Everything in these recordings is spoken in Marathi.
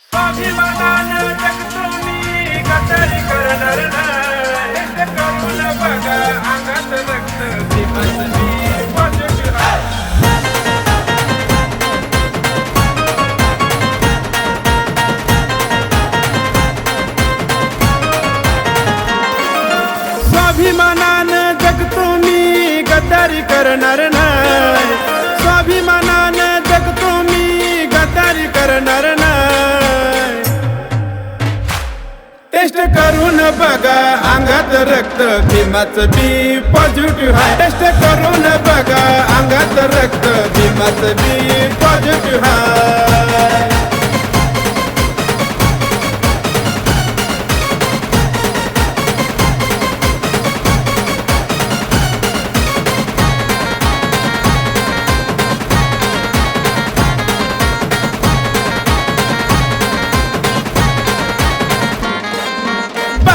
स्वाभिमानानं जगतो मी करणार नाही करून बघा अंगात रक्त मी स्वाभिमानानं जगतो मी गद्दारी करणार नाही टेस्ट करून बघा अंगात रक्त भीमाचं बी पॉझिटिव्ह हाय टेस्ट करून बघा अंगात रक्त भीमाचं बी पॉझिटिव्ह हाय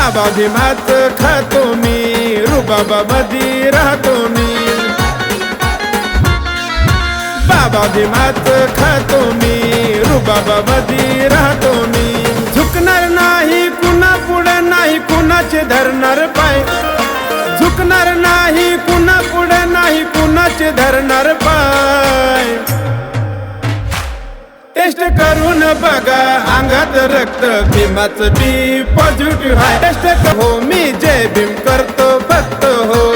बाबा मात खातो मी रुबाबा मधी राहतो मी. बाबा मात खातो मी रुबाबा मधी राहतो मी. झुकणार नाही कुणा पुढे नाही कुणाचे धरणार पाय. झुकणार नाही कुणा पुढे नाही कुणाचे धरणार पाय. टेस्ट करून बघा अंगात रक्त भीमाच बी पॉझिटिव्ह आहे. टेस्ट हो मी जय भीम करतो फक्त हो.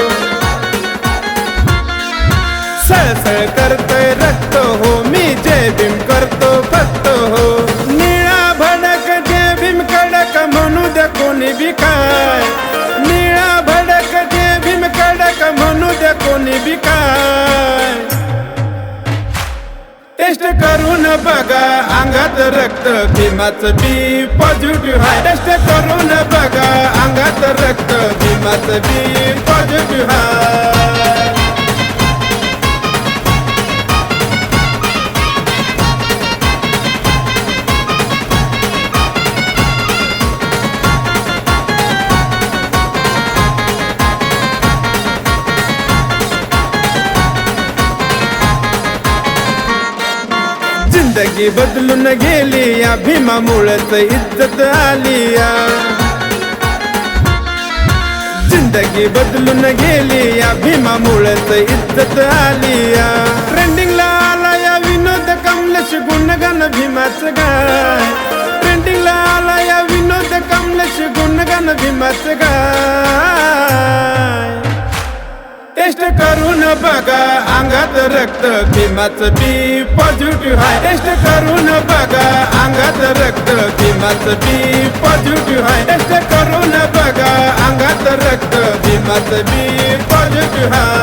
टेस्ट करून बघा. अंगात रक्त भीमाचं बी पॉझिटिव्ह आहे टेस्ट करून बघा. अंगात रक्त भीमाचं बी जिंदगी बदलून गेली या भीमामुळेच इज्जत आली. या जिंदगी बदलून गेली या भीमामुळेच इज्जत आली. या ट्रेंडिंगला आला या विनोद कमलेश गुणगान भीमाच गाय. ट्रेंडिंगला आला या विनोद कमलेश गुणगान भीमाच गाय. टेस्ट करून बघा अंगात रक्त किमाच बी पॉझिटिव्ह आहे. टेस्ट करून बघा अंगात रक्त किमाच बी पॉझिटिव्ह आहे. टेस्ट करून बघा अंगात रक्त किमाच बी पॉझिटिव्ह आहे.